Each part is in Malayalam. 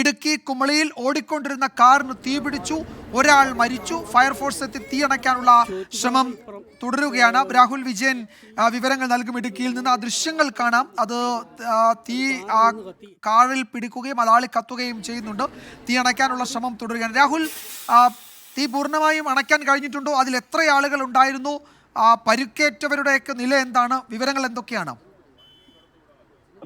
ഇടുക്കി കുമളിയിൽ ഓടിക്കൊണ്ടിരുന്ന കാറിന് തീപിടിച്ചു ഒരാൾ മരിച്ചു. ഫയർഫോഴ്സ് എത്തി തീയണയ്ക്കാനുള്ള ശ്രമം തുടരുകയാണ്. രാഹുൽ വിജയൻ വിവരങ്ങൾ നൽകും ഇടുക്കിയിൽ നിന്ന്. ആ ദൃശ്യങ്ങൾ കാണാം. അത് തീ ആ കാറിൽ പിടിക്കുകയും അതാളി കത്തുകയും ചെയ്യുന്നുണ്ട്. തീ അണയ്ക്കാനുള്ള ശ്രമം തുടരുകയാണ്. രാഹുൽ തീ പൂർണമായും അണയ്ക്കാൻ കഴിഞ്ഞിട്ടുണ്ടോ? അതിൽ എത്ര ആളുകൾ ഉണ്ടായിരുന്നു? ആ, പരുക്കേറ്റവരുടെയൊക്കെ നില എന്താണ്? വിവരങ്ങൾ എന്തൊക്കെയാണ്?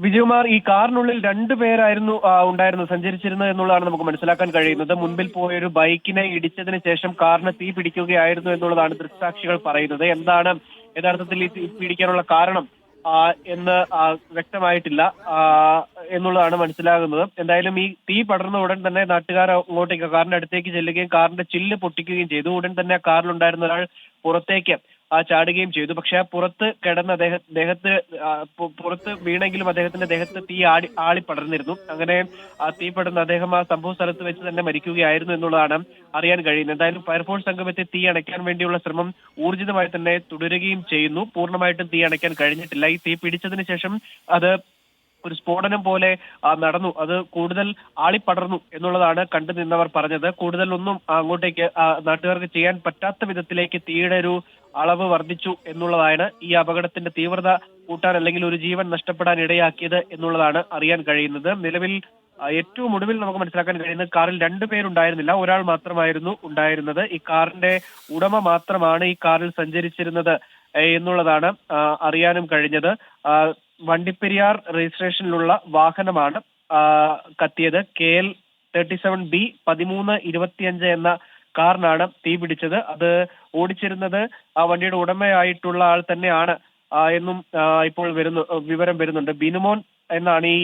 വിജയകുമാർ ഈ കാറിനുള്ളിൽ രണ്ടു പേരായിരുന്നു ഉണ്ടായിരുന്നു സഞ്ചരിച്ചിരുന്നത് എന്നുള്ളതാണ് നമുക്ക് മനസ്സിലാക്കാൻ കഴിയുന്നത്. മുൻപിൽ പോയൊരു ബൈക്കിനെ ഇടിച്ചതിന് ശേഷം കാറിന് തീ പിടിക്കുകയായിരുന്നു എന്നുള്ളതാണ് ദൃക്സാക്ഷികൾ പറയുന്നത്. എന്താണ് യഥാർത്ഥത്തിൽ ഈ തീ പിടിക്കാനുള്ള കാരണം? എന്ന് വ്യക്തമായിട്ടില്ല. എന്നുള്ളതാണ് മനസ്സിലാകുന്നത്. എന്തായാലും ഈ തീ പടർന്ന ഉടൻ തന്നെ നാട്ടുകാർ അങ്ങോട്ടേക്ക് കാറിന്റെ അടുത്തേക്ക് ചെല്ലുകയും കാറിന്റെ ചില്ല് പൊട്ടിക്കുകയും ചെയ്തു. ഉടൻ തന്നെ കാറിലുണ്ടായിരുന്ന ഒരാൾ പുറത്തേക്ക് ചാടുകയും ചെയ്തു. പക്ഷെ ആ പുറത്ത് കിടന്ന അദ്ദേഹം ദേഹത്ത് പുറത്ത് വീണെങ്കിലും അദ്ദേഹത്തിന്റെ ദേഹത്ത് തീ ആടി പടർന്നിരുന്നു. അങ്ങനെ ആ തീ പടർന്ന് അദ്ദേഹം ആ സംഭവ സ്ഥലത്ത് വെച്ച് തന്നെ മരിക്കുകയായിരുന്നു എന്നുള്ളതാണ് അറിയാൻ കഴിയുന്നത്. എന്തായാലും ഫയർഫോഴ്സ് സംഘം എത്തി തീ അണയ്ക്കാൻ വേണ്ടിയുള്ള ശ്രമം ഊർജിതമായി തന്നെ തുടരുകയും ചെയ്യുന്നു. പൂർണമായിട്ടും തീ അണയ്ക്കാൻ കഴിഞ്ഞിട്ടില്ല. ഈ തീ പിടിച്ചതിന് ശേഷം അത് ഒരു സ്ഫോടനം പോലെ നടന്നു. അത് കൂടുതൽ ആളിപ്പടർന്നു എന്നുള്ളതാണ് കണ്ടു നിന്നവർ പറഞ്ഞത്. കൂടുതൽ ഒന്നും അങ്ങോട്ടേക്ക് ആ, നാട്ടുകാർക്ക് ചെയ്യാൻ പറ്റാത്ത വിധത്തിലേക്ക് തീയുടെ ഒരു അളവ് വർദ്ധിച്ചു എന്നുള്ളതാണ് ഈ അപകടത്തിന്റെ തീവ്രത കൂട്ടാൻ അല്ലെങ്കിൽ ഒരു ജീവൻ നഷ്ടപ്പെടാൻ ഇടയാക്കിയത് എന്നുള്ളതാണ് അറിയാൻ കഴിയുന്നത്. നിലവിൽ ഏറ്റവും ഒടുവിൽ നമുക്ക് മനസ്സിലാക്കാൻ കഴിയുന്നത് കാറിൽ രണ്ടു പേരുണ്ടായിരുന്നില്ല. ഒരാൾ മാത്രമായിരുന്നു ഉണ്ടായിരുന്നത്. ഈ കാറിന്റെ ഉടമ മാത്രമാണ് ഈ കാറിൽ സഞ്ചരിച്ചിരുന്നത് എന്നുള്ളതാണ് അറിയാനും കഴിഞ്ഞത്. വണ്ടിപ്പെരിയാർ രജിസ്ട്രേഷനിലുള്ള വാഹനമാണ് കത്തിയത്. K L thirty seven B പതിമൂന്ന് ഇരുപത്തിയഞ്ച് എന്ന കാറിനാണ് തീ പിടിച്ചത്. അത് ഓടിച്ചിരുന്നത് ആ വണ്ടിയുടെ ഉടമയായിട്ടുള്ള ആൾ തന്നെയാണ് എന്നും ഇപ്പോൾ വരുന്നു വിവരം വരുന്നുണ്ട്. ബിനുമോൻ എന്നാണ് ഈ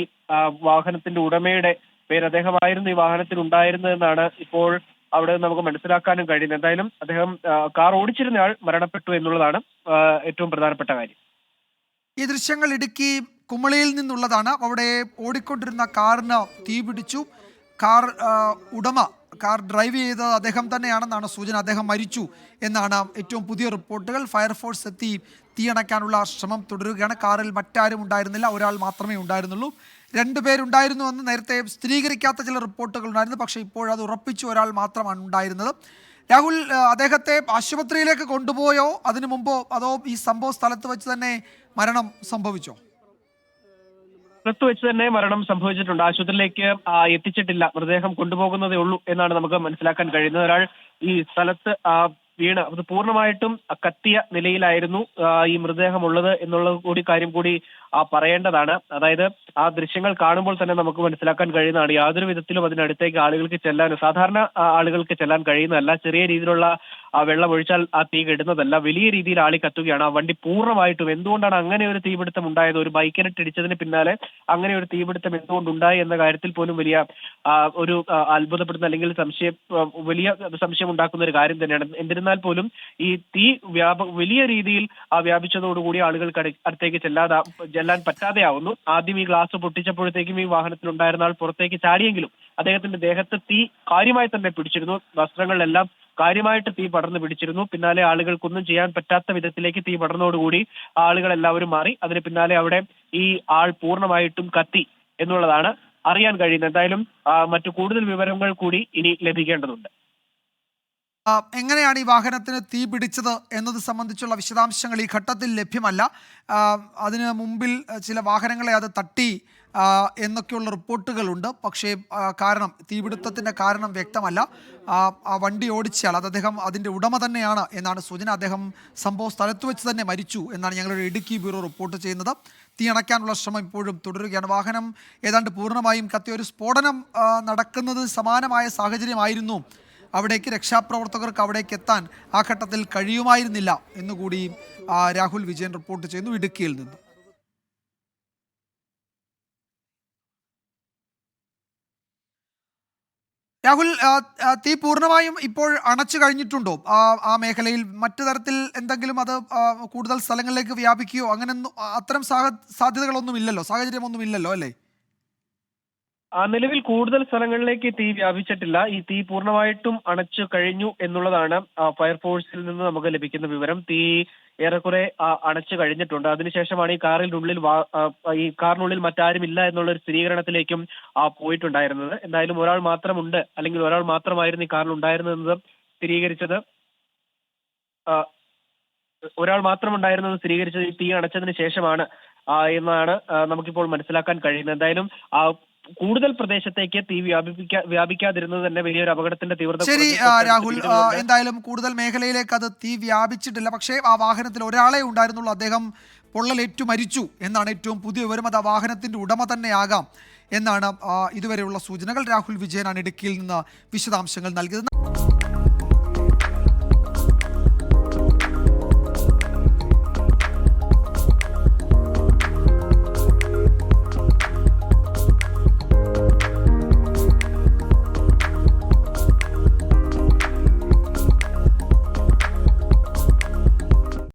വാഹനത്തിന്റെ ഉടമയുടെ പേര്. അദ്ദേഹമായിരുന്നു ഈ വാഹനത്തിൽ ഉണ്ടായിരുന്നതെന്നാണ് ഇപ്പോൾ അവിടെ നമുക്ക് മനസ്സിലാക്കാനും കഴിയുന്നത്. എന്തായാലും അദ്ദേഹം കാർ ഓടിച്ചിരുന്നയാൾ മരണപ്പെട്ടു എന്നുള്ളതാണ് ഏറ്റവും പ്രധാനപ്പെട്ട കാര്യം. ഈ ദൃശ്യങ്ങൾ ഇടുക്കി കുമളിയിൽ നിന്നുള്ളതാണ്. അവിടെ ഓടിക്കൊണ്ടിരുന്ന കാറിന് തീപിടിച്ചു കാർ ഉടമ കാർ ഡ്രൈവ് ചെയ്തത് അദ്ദേഹം തന്നെയാണെന്നാണ് സൂചന. അദ്ദേഹം മരിച്ചു എന്നാണ് ഏറ്റവും പുതിയ റിപ്പോർട്ടുകൾ. ഫയർഫോഴ്സ് എത്തി തീയണയ്ക്കാനുള്ള ശ്രമം തുടരുകയാണ്. കാറിൽ മറ്റാരും ഉണ്ടായിരുന്നില്ല. ഒരാൾ മാത്രമേ ഉണ്ടായിരുന്നുള്ളൂ. രണ്ടുപേരുണ്ടായിരുന്നു എന്ന് നേരത്തെ സ്ഥിരീകരിക്കാത്ത ചില റിപ്പോർട്ടുകൾ ഉണ്ടായിരുന്നു. പക്ഷേ ഇപ്പോഴത് ഉറപ്പിച്ചു ഒരാൾ മാത്രമാണ് ഉണ്ടായിരുന്നത്. രാഹുൽ അദ്ദേഹത്തെ ആശുപത്രിയിലേക്ക് കൊണ്ടുപോയോ? അതിനു മുമ്പോ അതോ ഈ സംഭവ സ്ഥലത്ത് വെച്ച് തന്നെ മരണം സംഭവിച്ചോ? പുറത്ത് വെച്ച് തന്നെ മരണം സംഭവിച്ചിട്ടുണ്ട്. ആശുപത്രിയിലേക്ക് എത്തിച്ചിട്ടില്ല. മൃതദേഹം കൊണ്ടുപോകുന്നതേ ഉള്ളൂ എന്നാണ് നമുക്ക് മനസ്സിലാക്കാൻ കഴിയുന്നത്. ഒരാൾ ഈ സ്ഥലത്ത് വീണ് അത് പൂർണമായിട്ടും കത്തിയ നിലയിലായിരുന്നു ഈ മൃതദേഹം ഉള്ളത് എന്നുള്ള കൂടി കാര്യം കൂടി പറയേണ്ടതാണ്. അതായത് ആ ദൃശ്യങ്ങൾ കാണുമ്പോൾ തന്നെ നമുക്ക് മനസ്സിലാക്കാൻ കഴിയുന്നതാണ് യാതൊരു വിധത്തിലും അതിനടുത്തേക്ക് ആളുകൾക്ക് ചെല്ലാൻ സാധാരണ ആളുകൾക്ക് ചെല്ലാൻ കഴിയുന്നതല്ല. ചെറിയ രീതിയിലുള്ള ആ വെള്ളം ഒഴിച്ചാൽ ആ തീ കെടുന്നതല്ല. വലിയ രീതിയിൽ ആളി കത്തുകയാണ്. ആ വണ്ടി പൂർണമായിട്ടും എന്തുകൊണ്ടാണ് അങ്ങനെ ഒരു തീപിടുത്തം ഉണ്ടായത്? ഒരു ബൈക്കിനിട്ട് ഇടിച്ചതിന് പിന്നാലെ അങ്ങനെ ഒരു തീപിടുത്തം എന്തുകൊണ്ടുണ്ടായി എന്ന കാര്യത്തിൽ പോലും വലിയ ഒരു അത്ഭുതപ്പെടുന്ന അല്ലെങ്കിൽ സംശയം വലിയ സംശയം ഉണ്ടാക്കുന്ന ഒരു കാര്യം തന്നെയാണ്. എന്നിരുന്നാൽ പോലും ഈ തീ വ്യാപ വലിയ രീതിയിൽ വ്യാപിച്ചതോടുകൂടി ആളുകൾക്ക് അടു- അടുത്തേക്ക് ചെല്ലാതെ ചെല്ലാൻ പറ്റാതെയാവുന്നു. ആദ്യം ഈ ഗ്ലാസ് പൊട്ടിച്ചപ്പോഴത്തേക്കും ഈ വാഹനത്തിൽ ഉണ്ടായിരുന്ന ആൾ പുറത്തേക്ക് ചാടിയെങ്കിലും അദ്ദേഹത്തിന്റെ ദേഹത്ത് തീ കാര്യമായി തന്നെ പിടിച്ചിരുന്നു. വസ്ത്രങ്ങളിലെല്ലാം കാര്യമായിട്ട് തീ പടർന്നു പിടിച്ചിരുന്നു. പിന്നാലെ ആളുകൾക്കൊന്നും ചെയ്യാൻ പറ്റാത്ത വിധത്തിലേക്ക് തീ പടർന്നതോടുകൂടി ആളുകളെല്ലാവരും മാറി. അതിന് പിന്നാലെ അവിടെ ഈ ആൾ പൂർണമായിട്ടും കത്തി എന്നുള്ളതാണ് അറിയാൻ കഴിയുന്നത്. എന്തായാലും മറ്റു കൂടുതൽ വിവരങ്ങൾ കൂടി ഇനി ലഭിക്കേണ്ടതുണ്ട്. എങ്ങനെയാണ് ഈ വാഹനത്തിന് തീ പിടിച്ചത് എന്നത് സംബന്ധിച്ചുള്ള വിശദാംശങ്ങൾ ഈ ഘട്ടത്തിൽ ലഭ്യമല്ല. അതിന് മുമ്പിൽ ചില വാഹനങ്ങളെ അത് തട്ടി എന്നൊക്കെയുള്ള റിപ്പോർട്ടുകളുണ്ട്. പക്ഷേ കാരണം തീപിടുത്തത്തിന്റെ കാരണം വ്യക്തമല്ല. ആ, ആ വണ്ടി ഓടിച്ചയാൾ അത് അദ്ദേഹം അതിന്റെ ഉടമ തന്നെയാണ് എന്നാണ് സൂചന. അദ്ദേഹം സംഭവ സ്ഥലത്ത് വെച്ച് തന്നെ മരിച്ചു എന്നാണ് ഞങ്ങളുടെ ഇടുക്കി ബ്യൂറോ റിപ്പോർട്ട് ചെയ്യുന്നത്. തീ അണയ്ക്കാനുള്ള ശ്രമം ഇപ്പോഴും തുടരുകയാണ്. വാഹനം ഏതാണ്ട് പൂർണമായും കത്തിയ ഒരു സ്ഫോടനം നടക്കുന്നത് സമാനമായ സാഹചര്യമായിരുന്നു. അവിടേക്ക് രക്ഷാപ്രവർത്തകർക്ക് അവിടേക്ക് എത്താൻ ആ ഘട്ടത്തിൽ കഴിയുമായിരുന്നില്ല എന്നുകൂടി രാഹുൽ വിജയൻ റിപ്പോർട്ട് ചെയ്യുന്നു ഇടുക്കിയിൽ നിന്ന്. രാഹുൽ തീ പൂർണമായും ഇപ്പോൾ അണച്ചു കഴിഞ്ഞിട്ടുണ്ടോ? ആ മേഖലയിൽ മറ്റു തരത്തിൽ എന്തെങ്കിലും അത് കൂടുതൽ സ്ഥലങ്ങളിലേക്ക് വ്യാപിക്കുകയോ അങ്ങനെ അത്തരം സാഹ- സാധ്യതകളൊന്നും ഇല്ലല്ലോ സാഹചര്യമൊന്നും ഇല്ലല്ലോ അല്ലേ? നിലവിൽ കൂടുതൽ സ്ഥലങ്ങളിലേക്ക് തീ വ്യാപിച്ചിട്ടില്ല. ഈ തീ പൂർണമായിട്ടും അണച്ചു കഴിഞ്ഞു എന്നുള്ളതാണ് ഫയർഫോഴ്സിൽ നിന്ന് നമുക്ക് ലഭിക്കുന്ന വിവരം. തീ ഏറെക്കുറെ അണച്ചു കഴിഞ്ഞിട്ടുണ്ട്. അതിനുശേഷമാണ് ഈ കാറിനുള്ളിൽ ഈ കാറിനുള്ളിൽ മറ്റാരും ഇല്ല എന്നുള്ള ഒരു സ്ഥിരീകരണത്തിലേക്കും പോയിട്ടുണ്ടായിരുന്നത്. എന്തായാലും ഒരാൾ മാത്രമുണ്ട് അല്ലെങ്കിൽ ഒരാൾ മാത്രമായിരുന്നു ഈ കാറിൽ ഉണ്ടായിരുന്നത് സ്ഥിരീകരിച്ചത് ഒരാൾ മാത്രമുണ്ടായിരുന്നത് സ്ഥിരീകരിച്ചത് ഈ തീ അണച്ചതിന് ശേഷമാണ് എന്നാണ് നമുക്കിപ്പോൾ മനസ്സിലാക്കാൻ കഴിയുന്നത്. എന്തായാലും കൂടുതൽ പ്രദേശത്തേക്ക് തീ വ്യാപിപ്പിക്കാ വ്യാപിക്കാതിരുന്നത് തന്നെ വലിയൊരു അപകടത്തിന്റെ തീവ്രത ശരി ആ, രാഹുൽ ആ, എന്തായാലും കൂടുതൽ മേഖലയിലേക്ക് അത് തീ വ്യാപിച്ചിട്ടില്ല. പക്ഷേ ആ വാഹനത്തിൽ ഒരാളെ ഉണ്ടായിരുന്നുള്ളൂ. അദ്ദേഹം പൊള്ളലേറ്റു മരിച്ചു എന്നാണ് ഏറ്റവും പുതിയ വിവരം. അത് ആ വാഹനത്തിന്റെ ഉടമ തന്നെയാകാം എന്നാണ് ആ, ഇതുവരെയുള്ള സൂചനകൾ. രാഹുൽ വിജയനാണ് ഇടുക്കിയിൽ നിന്ന് വിശദാംശങ്ങൾ നൽകിയത്.